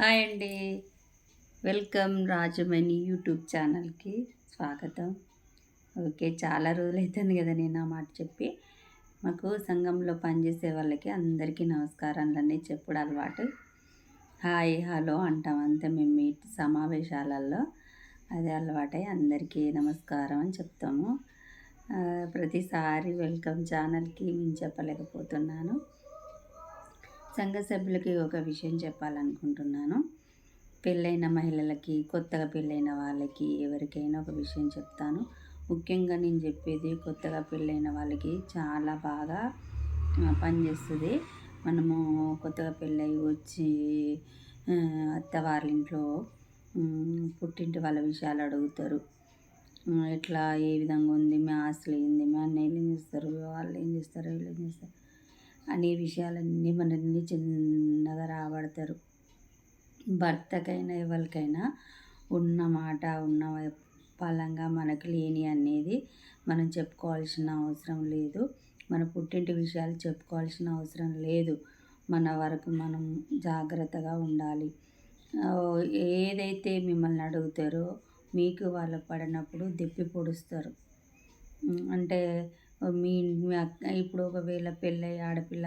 Hi అండి. Welcome Rajamani YouTube ఛానల్కి స్వాగతం. ఓకే చాలా రోజులు అవుతుంది కదా నేను ఆ మాట చెప్పి. మాకు సంఘంలో పనిచేసే వాళ్ళకి అందరికీ నమస్కారాలన్నీ చెప్పుడు అలవాటు. హాయ్ హలో అంటాం అంతే మేము మీ సమావేశాలలో అదే అలవాటై అందరికీ నమస్కారం అని చెప్తాము. ప్రతిసారి వెల్కమ్ ఛానల్కి నేను చెప్పలేకపోతున్నాను. సంఘ సభ్యులకి ఒక విషయం చెప్పాలనుకుంటున్నాను. పెళ్ళైన మహిళలకి కొత్తగా పెళ్ళైన వాళ్ళకి ఎవరికైనా ఒక విషయం చెప్తాను. ముఖ్యంగా నేను చెప్పేది కొత్తగా పెళ్ళైన వాళ్ళకి చాలా బాగా పనిచేస్తుంది. మనము కొత్తగా పెళ్ళయి వచ్చి అత్తవారింట్లో పుట్టింటి వాళ్ళ విషయాలు అడుగుతారు. ఎట్లా ఏ విధంగా ఉంది మీ ఆస్తులు ఏంది మీ అన్నయ్యలు ఏం చేస్తారు వాళ్ళు ఏం చేస్తారు వీళ్ళు ఏం చేస్తారు. అనే విషయాలన్నీ మనల్ని చిన్నగా రాబడతారు. భర్తకైనా ఎవరికైనా ఉన్న మాట ఉన్న పలంగా మనకు లేని అనేది మనం చెప్పుకోవాల్సిన అవసరం లేదు. మన పుట్టింటి విషయాలు చెప్పుకోవాల్సిన అవసరం లేదు. మన వరకు మనం జాగ్రత్తగా ఉండాలి. ఏదైతే మిమ్మల్ని అడుగుతారో మీకు వాళ్ళు పడినప్పుడు దెప్పి పొడుస్తారు. అంటే మీ మీ అక్క ఇప్పుడు ఒకవేళ పెళ్ళై ఆడపిల్ల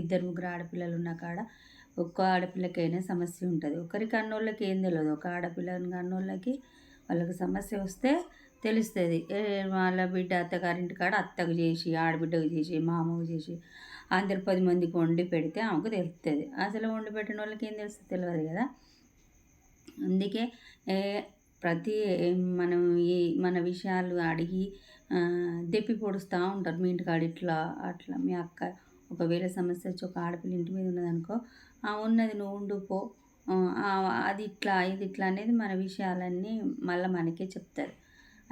ఇద్దరు ముగ్గురు ఆడపిల్లలు ఉన్న కాడ ఒక్క ఆడపిల్లకైనా సమస్య ఉంటుంది. ఒకరికి అన్నోళ్ళకి ఏం తెలియదు ఒక ఆడపిల్ల అన్నోళ్ళకి వాళ్ళకి సమస్య వస్తే తెలుస్తుంది. వాళ్ళ బిడ్డ అత్తగారింటి కాడ అత్తకు చేసి ఆడబిడ్డకు చేసి మామకు చేసి అందరు పది మందికి వండి పెడితే ఆమెకు తెలుస్తుంది అసలు వండి పెట్టిన వాళ్ళకి ఏం తెలుస్తుంది? తెలియదు కదా. అందుకే ప్రతి మనం ఈ మన విషయాలు అడిగి దెప్పి పొడుస్తూ ఉంటారు మీ ఇంటికాడ ఇట్లా అట్లా. మీ అక్క ఒకవేళ సమస్య వచ్చి ఒక ఆడపిల్ల ఇంటి మీద ఉన్నదనుకో ఆ ఉన్నది నువ్వు ఉండుపో అది ఇట్లా ఇది ఇట్లా అనేది మన విషయాలన్నీ మళ్ళీ మనకే చెప్తారు.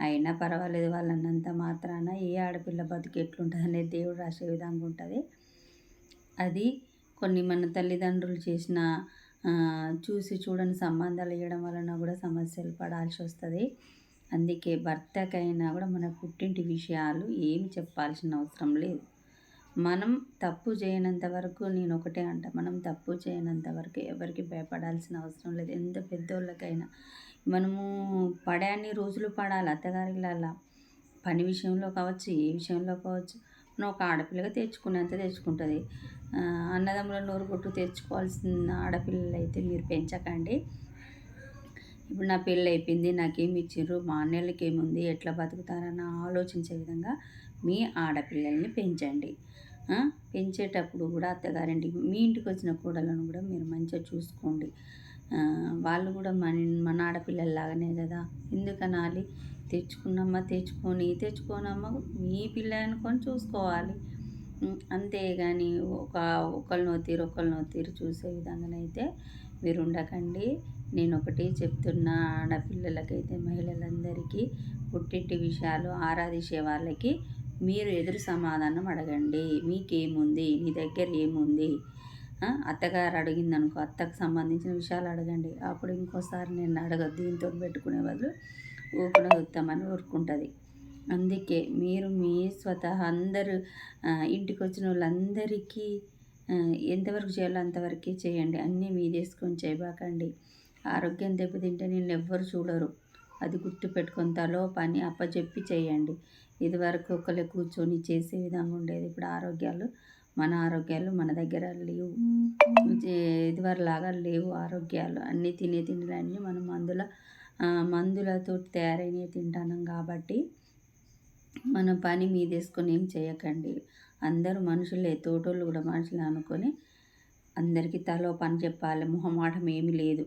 అయినా పర్వాలేదు వాళ్ళన్నంత మాత్రాన ఏ ఆడపిల్ల బతుకు ఎట్లుంటుంది అనేది దేవుడు రాసే విధంగా ఉంటుంది. అది కొన్ని మన తల్లిదండ్రులు చేసిన చూసి చూడని సంబంధాలు ఇవ్వడం వలన కూడా సమస్యలు పడాల్సి వస్తుంది. అందుకే భర్తకైనా కూడా మన పుట్టింటి విషయాలు ఏమి చెప్పాల్సిన అవసరం లేదు. మనం తప్పు చేయనంత వరకు నేను ఒకటే అంట మనం తప్పు చేయనంత వరకు ఎవరికి భయపడాల్సిన అవసరం లేదు. ఎంత పెద్దోళ్ళకైనా మనము పడే అన్ని రోజులు పడాలి అత్తగారిలా పని విషయంలో కావచ్చు ఏ విషయంలో కావచ్చు మనం ఒక ఆడపిల్లగా తెచ్చుకున్నంత తెచ్చుకుంటుంది. అన్నదమ్ముల నోరు కొట్టు తెచ్చుకోవాల్సిన ఆడపిల్లలు అయితే మీరు పెంచకండి. ఇప్పుడు నా పెళ్ళి అయిపోయింది నాకేమి ఇచ్చిండ్రు మా అన్నయ్యలకి ఏముంది ఎట్లా బతుకుతారని ఆలోచించే విధంగా మీ ఆడపిల్లల్ని పెంచండి. పెంచేటప్పుడు కూడా అత్తగారింటికి మీ ఇంటికి వచ్చిన కూడలను కూడా మీరు మంచిగా చూసుకోండి. వాళ్ళు కూడా మన మన ఆడపిల్లల్లాగానే కదా? ఎందుకనాలి? తెచ్చుకున్నమ్మా తెచ్చుకొని తెచ్చుకోనమ్మా మీ పిల్ల అనుకొని చూసుకోవాలి. అంతేగాని ఒక ఒకళ్ళనో తీరు ఒకళ్ళనో తీరు చూసే విధంగానైతే మీరు ఉండకండి. నేను ఒకటి చెప్తున్నా ఆడపిల్లలకైతే మహిళలందరికీ పుట్టింటి విషయాలు ఆరాధించే వాళ్ళకి మీరు ఎదురు సమాధానం అడగండి. మీకేముంది? నీ దగ్గర ఏముంది? అత్తగారు అడిగిందనుకో అత్తకు సంబంధించిన విషయాలు అడగండి. అప్పుడు ఇంకోసారి నేను అడగద్దు దీంతో పెట్టుకునే బదులు ఊపిన ఉత్తమని ఊరుకుంటుంది. అందుకే మీరు మీ స్వతహా అందరూ ఇంటికి వచ్చిన వాళ్ళందరికీ ఎంతవరకు చేయాలో అంతవరకే చేయండి. అన్నీ మీదేసుకొని చేయబాకండి ఆరోగ్యం దెబ్బతింటే నేను ఎవ్వరు చూడరు. అది గుర్తు పెట్టుకొని తలో పని అప్పచెప్పి చేయండి. ఇదివరకు ఒకరే కూర్చొని చేసే విధంగా ఉండేది. ఇప్పుడు ఆరోగ్యాలు మన ఆరోగ్యాలు మన దగ్గర లేవు. ఇదివరలాగా లేవు ఆరోగ్యాలు. అన్నీ తినే తిండిలన్నీ మనం మందుల మందులతో తయారైనవి తింటున్నాం కాబట్టి మన పని మీదేసుకొని ఏం చేయకండి. అందరూ మనుషులే తోటోళ్ళు కూడా మనుషులు అనుకొని అందరికీ తలో పని చెప్పాలి. మొహమాటం ఏమీ లేదు.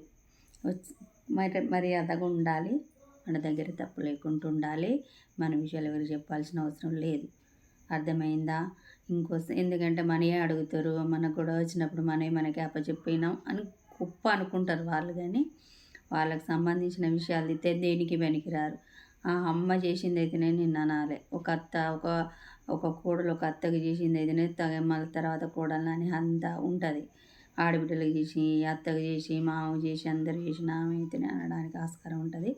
మరి మర్యాదగా ఉండాలి. మన దగ్గర తప్పు లేకుండా ఉండాలి. మన విషయాలు ఎవరికి చెప్పాల్సిన అవసరం లేదు. అర్థమైందా? ఇంకో ఎందుకంటే మనయే అడుగుతారు. మనకు కూడా వచ్చినప్పుడు మనమే మనకి అప్పచెప్పినాం అని కుప్ప అనుకుంటారు వాళ్ళు కానీ వాళ్ళకి సంబంధించిన విషయాలు అయితే దేనికి పనికిరారు. ఆ అమ్మ చేసింది అయితేనే నేను అనాలి. ఒక అత్త ఒక ఒక కోడలు ఒక అత్తకి చేసింది అయితేనే తగ మళ్ళీ తర్వాత కోడలు అని అంతా ఉంటుంది. ఆడబిడ్డలకు చేసి అత్తకు చేసి మామ చేసి అందరు చేసిన ఆమె అయితేనే అనడానికి ఆస్కారం ఉంటుంది.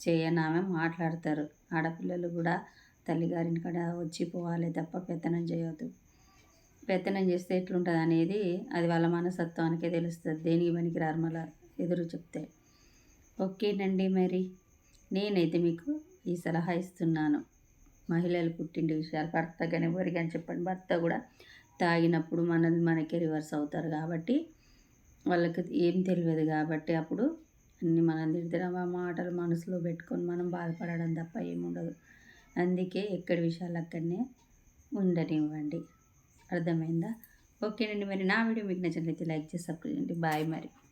చేయని ఆమె మాట్లాడతారు. ఆడపిల్లలు కూడా తల్లిగారిని కాడ వచ్చి పోవాలి తప్ప పెత్తనం చేయవద్దు పెత్తనం చేస్తే ఎట్లుంటుంది అనేది అది వాళ్ళ మనసత్వానికే తెలుస్తుంది. దేనికి పనికిరారు మళ్ళీ ఎదురు చెప్తే. ఓకేనండి మరి. నేనైతే మీకు ఈ సలహా ఇస్తున్నాను. మహిళలు పుట్టింటి విషయాలు భర్త కానీ ఎవరికి అని చెప్పండి. భర్త కూడా తాగినప్పుడు మనది మనకే రివర్స్ అవుతారు కాబట్టి వాళ్ళకి ఏం తెలియదు కాబట్టి అప్పుడు అన్నీ మనం తిడతాం ఆ మాటలు మనసులో పెట్టుకొని మనం బాధపడడం తప్ప ఏముండదు అందుకే ఎక్కడి విషయాలు అక్కడనే ఉండనివ్వండి. అర్థమైందా? ఓకేనండి మరి నా వీడియో మీకు నచ్చినట్లయితే లైక్ చేసి సబ్స్క్రైబ్ చేయండి. బాయ్ మరి.